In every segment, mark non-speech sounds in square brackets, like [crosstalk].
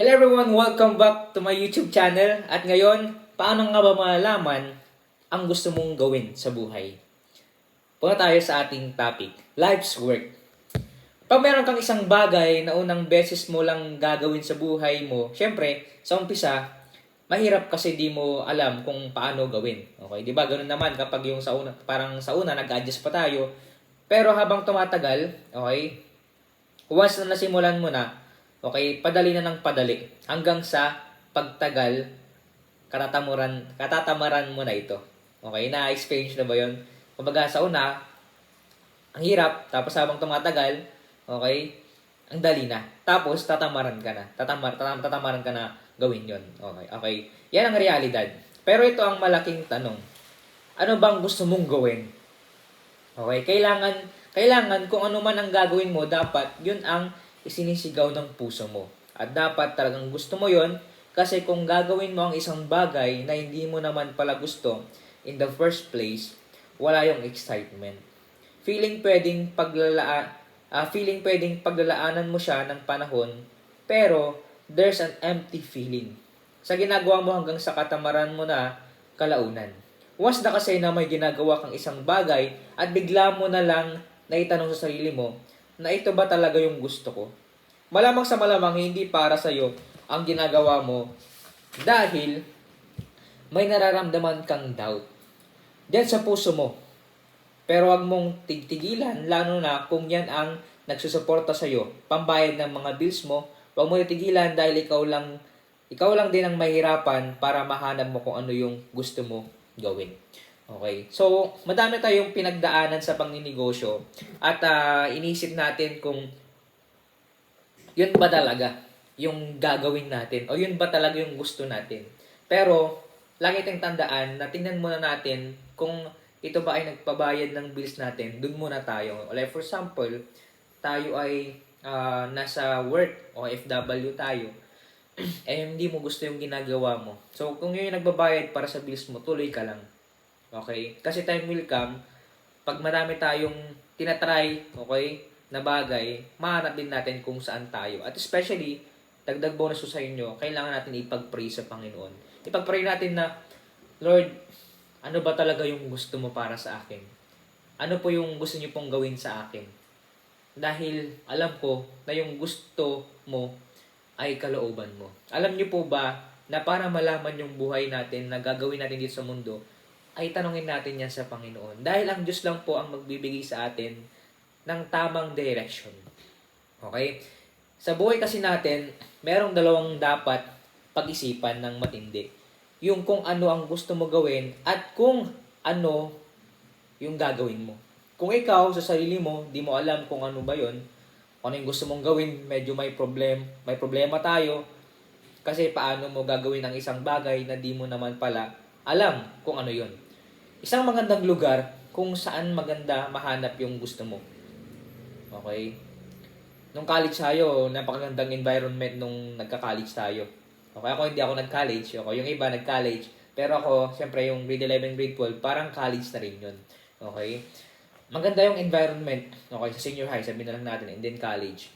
Hello everyone! Welcome back to my YouTube channel. At ngayon, paano nga ba malalaman ang gusto mong gawin sa buhay? Punta tayo sa ating topic, life's work. Pag meron kang isang bagay na unang beses mo lang gagawin sa buhay mo, syempre, sa umpisa, mahirap kasi di mo alam kung paano gawin. Okay, di ba? Ganun naman kapag yung sa una, parang sa una, nag-adjust pa tayo. Pero habang tumatagal, okay, once na nasimulan mo na, okay, padali na ng padali hanggang sa pagtagal, katatamuran, katatamaran mo na ito. Okay, na-experience na ba yun? Kumbaga sa una, ang hirap, tapos habang tumatagal, okay, ang dali na. Tapos, tatamaran ka na. Tatamar, tatam, tatamaran ka na gawin yon Okay, okay. Yan ang realidad. Pero ito ang malaking tanong. Ano bang gusto mong gawin? Okay, kailangan kailangan kung ano man ang gagawin mo, dapat 'yun ang isinisigaw ng puso mo. At dapat talagang gusto mo 'yon kasi kung gagawin mo ang isang bagay na hindi mo naman pala gusto in the first place, wala yung excitement. Feeling pwedeng paglala ah, feeling pwedeng paglalaanan mo siya ng panahon, pero there's an empty feeling. Sa ginagawa mo hanggang sa katamaran mo na kalaunan. Once na kasi na may ginagawa kang isang bagay at bigla mo na lang naitanong sa sarili mo na ito ba talaga yung gusto ko? Malamang sa malamang hindi para sa iyo ang ginagawa mo dahil may nararamdaman kang doubt. Diyan sa puso mo. Pero wag mong tigtigilan lalo na kung yan ang nagsusuporta sa iyo, pambayad ng mga bills mo, wag mo itigilan dahil ikaw lang ikaw lang din ang mahirapan para mahanap mo kung ano yung gusto mo gawin. Okay. So, madami tayong pinagdaanan sa pangninegosyo at ah, inisip natin kung yun ba talaga yung gagawin natin o yun ba talaga yung gusto natin. Pero, lagi tayong tandaan na tingnan muna natin kung ito ba ay nagpabayad ng bills natin, dun muna tayo. Like for example, tayo ay ah, nasa work o FW tayo, [clears throat] eh hindi mo gusto yung ginagawa mo. So, kung yun yung nagbabayad para sa bills mo, tuloy ka lang. Okay? Kasi time will come, pag marami tayong tinatry, okay, na bagay, mahanap din natin kung saan tayo. At especially, dagdag bonus ko sa inyo, kailangan natin ipag-pray sa Panginoon. Ipag-pray natin na, Lord, ano ba talaga yung gusto mo para sa akin? Ano po yung gusto niyo pong gawin sa akin? Dahil alam ko na yung gusto mo ay kalooban mo. Alam niyo po ba na para malaman yung buhay natin na gagawin natin dito sa mundo, ay tanungin natin yan sa Panginoon. Dahil ang Diyos lang po ang magbibigay sa atin ng tamang direction. Okay? Sa buhay kasi natin, merong dalawang dapat pag-isipan ng matindi. Yung kung ano ang gusto mo gawin at kung ano yung gagawin mo. Kung ikaw sa sarili mo, di mo alam kung ano ba yon, ano yung gusto mong gawin, medyo may problem, may problema tayo, kasi paano mo gagawin ang isang bagay na di mo naman pala alam kung ano yon. Isang magandang lugar kung saan maganda mahanap yung gusto mo. Okay? Nung college tayo, napakagandang environment nung nagka-college tayo. Okay, ako hindi ako nag-college. Okay, yung iba nag-college. Pero ako, siyempre yung grade 11, grade 12, parang college na rin yun. Okay? Maganda yung environment. Okay, sa senior high, sabihin na lang natin, and then college.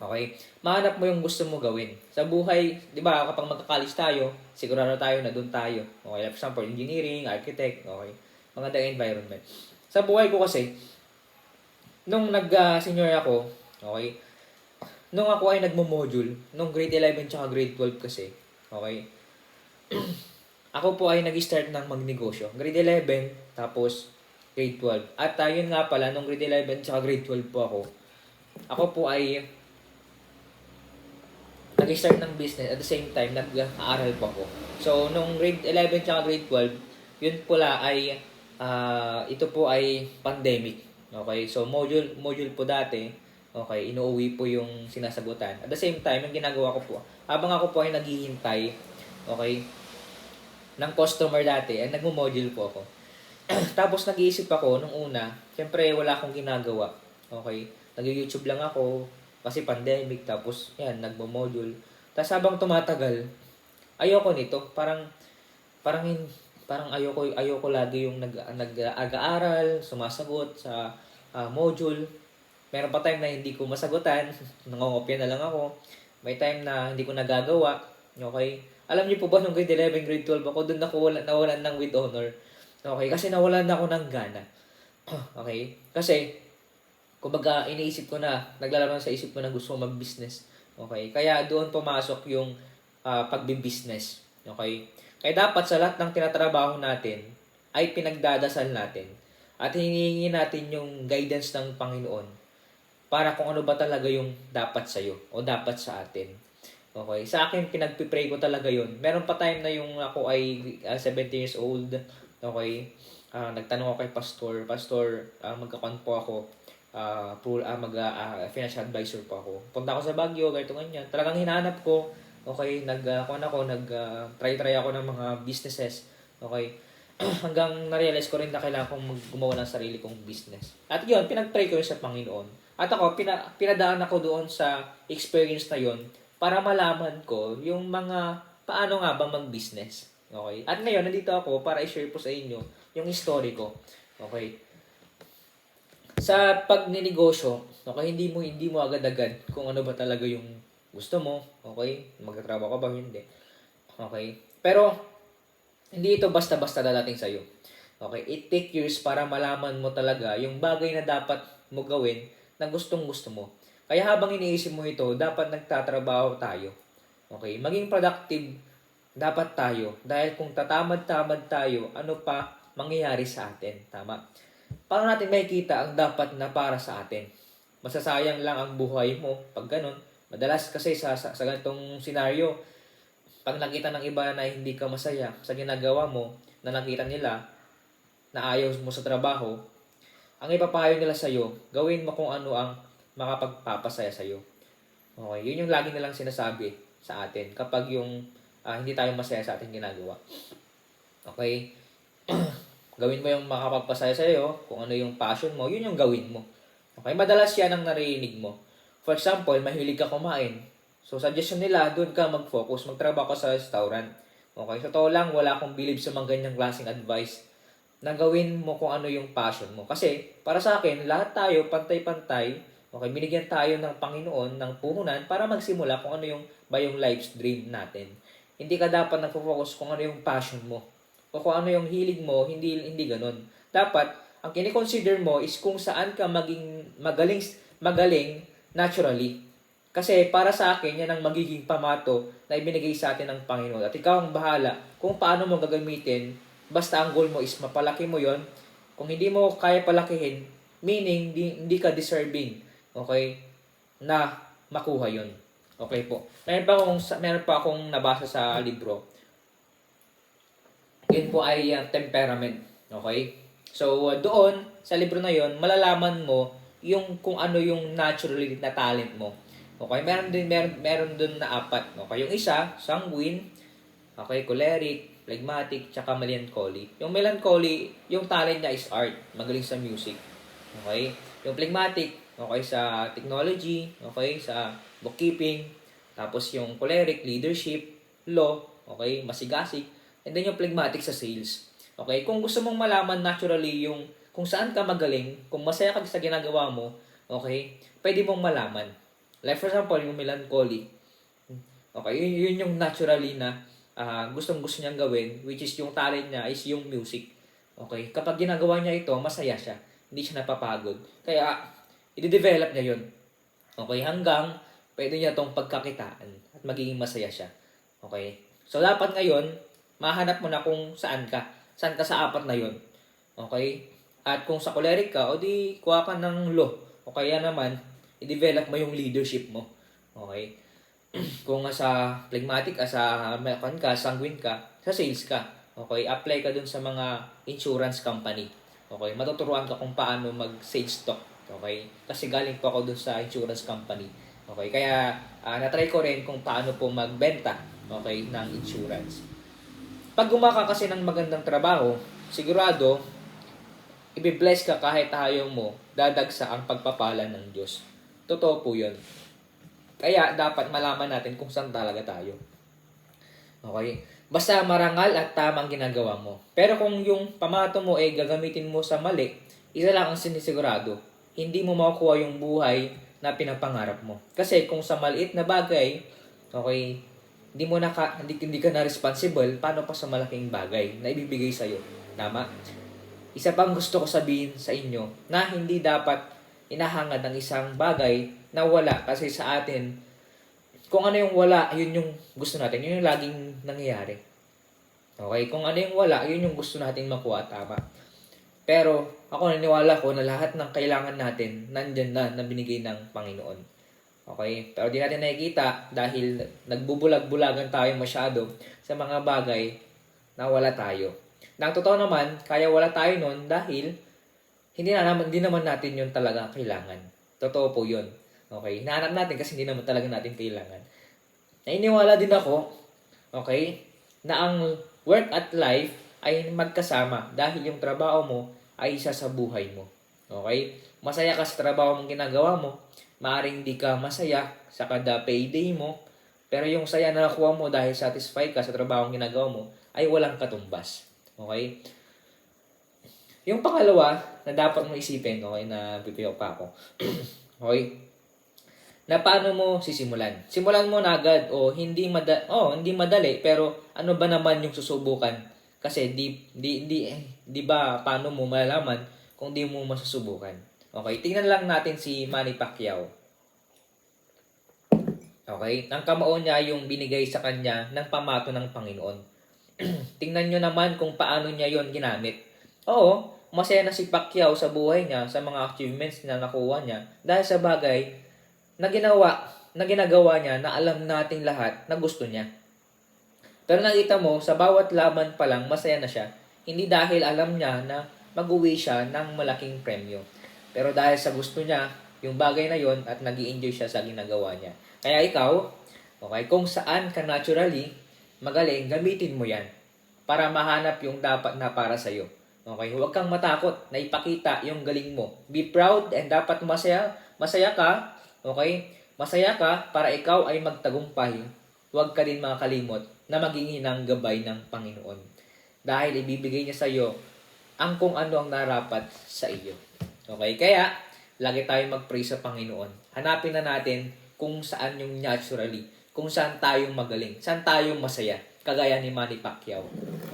Okay? Mahanap mo yung gusto mo gawin. Sa buhay, di ba, kapag magka-college tayo, sigurado tayo na doon tayo. Okay, for example, engineering, architect, okay? Magandang environment. Sa buhay ko kasi, nung nag-senior ako, okay, nung ako ay nagmo-module, nung grade 11 tsaka grade 12 kasi, okay, [clears throat] ako po ay nag-start ng magnegosyo. Grade 11, tapos grade 12. At uh, nga pala, nung grade 11 tsaka grade 12 po ako, ako po ay nag-start ng business at the same time nag-aaral po ako. So, nung grade 11 tsaka grade 12, yun pula ay ah, ito po ay pandemic. Okay? So, module module po dati, okay, inuuwi po yung sinasagutan. At the same time, yung ginagawa ko po, habang ako po ay naghihintay, okay, ng customer dati, ay nagmo-module po ako. [clears throat] Tapos nag-iisip ako nung una, syempre wala akong ginagawa. Okay? Nag-YouTube lang ako kasi pandemic tapos yan nagmo-module. Tapos habang tumatagal, ayoko nito. Parang parang parang ayoko ayoko lagi yung nag nag-aaral, sumasagot sa ah, module. Meron pa time na hindi ko masagutan, [laughs] nangongopya na lang ako. May time na hindi ko nagagawa. Okay? Alam niyo po ba nung grade 11, grade 12 ako, doon ako wala, nawalan ng with honor. Okay? Kasi nawalan na ako ng gana. [clears throat] okay? Kasi, kumbaga, iniisip ko na, naglalaman sa isip ko na gusto ko mag-business. Okay? Kaya doon pumasok yung uh, pagbi-business. Okay? Kaya dapat sa lahat ng tinatrabaho natin, ay pinagdadasal natin. At hinihingi natin yung guidance ng Panginoon para kung ano ba talaga yung dapat sa'yo o dapat sa atin. Okay? Sa akin, pinagpipray ko talaga yun. Meron pa time na yung ako ay uh, 17 years old. Okay? Uh, nagtanong ako kay pastor. Pastor, uh, magkakon po ako. Uh, pool, uh, mag, uh, financial advisor po ako. Punta ako sa Baguio, ganito ganyan. Talagang hinanap ko. Okay? Nag, uh, kung ako, nag, uh, try-try ako ng mga businesses. Okay? [clears throat] hanggang na-realize ko rin na kailangan kong gumawa ng sarili kong business. At yun, pinag-pray ko yun sa Panginoon. At ako, pina, pinadaan ako doon sa experience na yun para malaman ko yung mga paano nga ba mag-business. Okay? At ngayon, nandito ako para i-share po sa inyo yung history ko. Okay? Sa pagninegosyo, okay, hindi mo hindi mo agad-agad kung ano ba talaga yung gusto mo, okay? Magtatrabaho ka ba hindi? Okay? Pero hindi ito basta-basta dadating sa iyo. Okay? It take years para malaman mo talaga yung bagay na dapat mo gawin na gustong gusto mo. Kaya habang iniisip mo ito, dapat nagtatrabaho tayo. Okay? Maging productive dapat tayo. Dahil kung tatamad-tamad tayo, ano pa mangyayari sa atin? Tama? Paano natin makikita ang dapat na para sa atin? Masasayang lang ang buhay mo pag ganun. Madalas kasi sa, sa, sa ganitong senaryo, pag nakita ng iba na hindi ka masaya sa ginagawa mo, na nakita nila na ayaw mo sa trabaho, ang ipapayo nila sa iyo, gawin mo kung ano ang makapagpapasaya sa iyo. Okay, yun yung lagi nilang sinasabi sa atin kapag yung uh, hindi tayo masaya sa ating ginagawa. Okay? Gawin mo yung makapagpasaya sa iyo, kung ano yung passion mo, yun yung gawin mo. Okay, madalas yan ang narinig mo. For example, mahilig ka kumain, So, suggestion nila, doon ka mag-focus, magtrabaho ka sa restaurant. Okay, so to lang, wala akong believe sa mga ganyang klaseng advice na gawin mo kung ano yung passion mo. Kasi, para sa akin, lahat tayo, pantay-pantay, okay, binigyan tayo ng Panginoon ng puhunan para magsimula kung ano yung ba yung life's dream natin. Hindi ka dapat nagfo-focus kung ano yung passion mo o kung ano yung hilig mo, hindi hindi ganoon. Dapat ang kini-consider mo is kung saan ka maging magaling magaling naturally. Kasi para sa akin, yan ang magiging pamato na ibinigay sa atin ng Panginoon. At ikaw ang bahala kung paano mo gagamitin. Basta ang goal mo is mapalaki mo yon Kung hindi mo kaya palakihin, meaning di, hindi ka deserving. Okay? Na makuha yon Okay po. Meron pa akong, meron pa akong nabasa sa libro. Yun po ay uh, temperament. Okay? So, uh, doon, sa libro na yon malalaman mo yung kung ano yung naturally na talent mo. Okay, meron din meron meron dun na apat. Okay, yung isa, sanguine, okay, choleric, phlegmatic, tsaka melancholy. Yung melancholy, yung talent niya is art, magaling sa music. Okay? Yung phlegmatic, okay, sa technology, okay, sa bookkeeping, tapos yung choleric, leadership, law, okay, masigasig, and then yung phlegmatic sa sales. Okay, kung gusto mong malaman naturally yung kung saan ka magaling, kung masaya ka sa ginagawa mo, okay, pwede mong malaman. Like for example, yung melancholy. Okay, yun, yun yung naturally na uh, gustong gusto niyang gawin, which is yung talent niya is yung music. Okay, kapag ginagawa niya ito, masaya siya. Hindi siya napapagod. Kaya, i-develop niya yun. Okay, hanggang pwede niya tong pagkakitaan at magiging masaya siya. Okay, so dapat ngayon, mahanap mo na kung saan ka. Saan ka sa apat na yon Okay, at kung sa choleric ka, o di kuha ka ng law. O kaya naman, i-develop mo yung leadership mo. Okay? [clears throat] Kung sa phlegmatic ka, sa kan ka, sanguine ka, sa sales ka. Okay? Apply ka dun sa mga insurance company. Okay? Matuturuan ka kung paano mag-sales stock. Okay? Kasi galing po ako dun sa insurance company. Okay? Kaya, uh, na-try ko rin kung paano po magbenta okay, ng insurance. Pag gumaka kasi ng magandang trabaho, sigurado, ibe-bless ka kahit ayaw mo, dadagsa ang pagpapala ng Diyos. Totoo po yun. Kaya dapat malaman natin kung saan talaga tayo. Okay? Basta marangal at tamang ginagawa mo. Pero kung yung pamato mo ay gagamitin mo sa mali, isa lang ang sinisigurado. Hindi mo makukuha yung buhay na pinapangarap mo. Kasi kung sa maliit na bagay, okay, hindi mo na ka, hindi, hindi ka na responsible, paano pa sa malaking bagay na ibibigay sa'yo? Tama? Isa pang gusto ko sabihin sa inyo na hindi dapat inahangad ng isang bagay na wala kasi sa atin, kung ano yung wala, yun yung gusto natin. Yun yung laging nangyayari. Okay? Kung ano yung wala, yun yung gusto natin makuha. Tama. Pero ako naniniwala ko na lahat ng kailangan natin nandyan na na binigay ng Panginoon. Okay? Pero di natin nakikita dahil nagbubulag-bulagan tayo masyado sa mga bagay na wala tayo. Na ang totoo naman, kaya wala tayo nun dahil hindi na naman, hindi naman natin yun talaga kailangan. Totoo po yun. Okay? Hinahanap natin kasi hindi naman talaga natin kailangan. Nainiwala din ako, okay, na ang work at life ay magkasama dahil yung trabaho mo ay isa sa buhay mo. Okay? Masaya ka sa trabaho mong ginagawa mo, maaring di ka masaya sa kada payday mo, pero yung saya na nakuha mo dahil satisfied ka sa trabaho mong ginagawa mo ay walang katumbas. Okay? Yung pangalawa na dapat mo isipin, okay, na bibigyan pa ako. [clears throat] okay? Na paano mo sisimulan? Simulan mo na agad o hindi mada oh, hindi madali pero ano ba naman yung susubukan? Kasi di di di di ba paano mo malalaman kung di mo masusubukan? Okay, tingnan lang natin si Manny Pacquiao. Okay, ang kamao niya yung binigay sa kanya ng pamato ng Panginoon. [clears throat] tingnan nyo naman kung paano niya yon ginamit. Oo, masaya na si Pacquiao sa buhay niya, sa mga achievements na nakuha niya, dahil sa bagay na ginawa, na ginagawa niya na alam nating lahat na gusto niya. Pero nakita mo, sa bawat laban pa lang, masaya na siya. Hindi dahil alam niya na mag-uwi siya ng malaking premyo. Pero dahil sa gusto niya, yung bagay na yon at nag enjoy siya sa ginagawa niya. Kaya ikaw, okay, kung saan ka naturally magaling, gamitin mo yan para mahanap yung dapat na para sa'yo. Okay, huwag kang matakot na ipakita yung galing mo. Be proud and dapat masaya, masaya ka, okay? Masaya ka para ikaw ay magtagumpay. Huwag ka din makakalimot na maging ng gabay ng Panginoon. Dahil ibibigay niya sa iyo ang kung ano ang narapat sa iyo. Okay, kaya lagi tayong mag-pray sa Panginoon. Hanapin na natin kung saan yung naturally, kung saan tayong magaling, saan tayong masaya, kagaya ni Manny Pacquiao.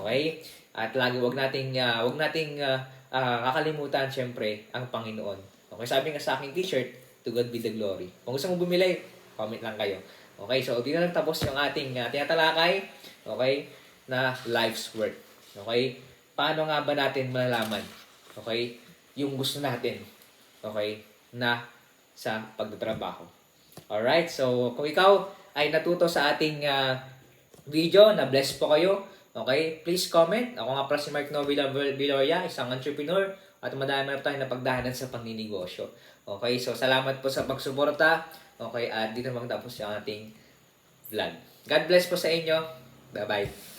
Okay? At lagi wag nating uh, wag nating uh, uh, kakalimutan syempre ang Panginoon. Okay, sabi nga sa aking t-shirt, to God be the glory. Kung gusto mo bumili, comment lang kayo. Okay, so di na tapos yung ating uh, tinatalakay, okay, na life's work. Okay? Paano nga ba natin malalaman? Okay? Yung gusto natin. Okay? Na sa pagtatrabaho. Alright, so kung ikaw ay natuto sa ating uh, video, na bless po kayo, okay, please comment. Ako nga pala si Mark Novilla Viloria, isang entrepreneur, at madami na tayong napagdahanan sa pangninegosyo. Okay, so salamat po sa pagsuporta. Okay, at dito magtapos yung ating vlog. God bless po sa inyo. Bye-bye.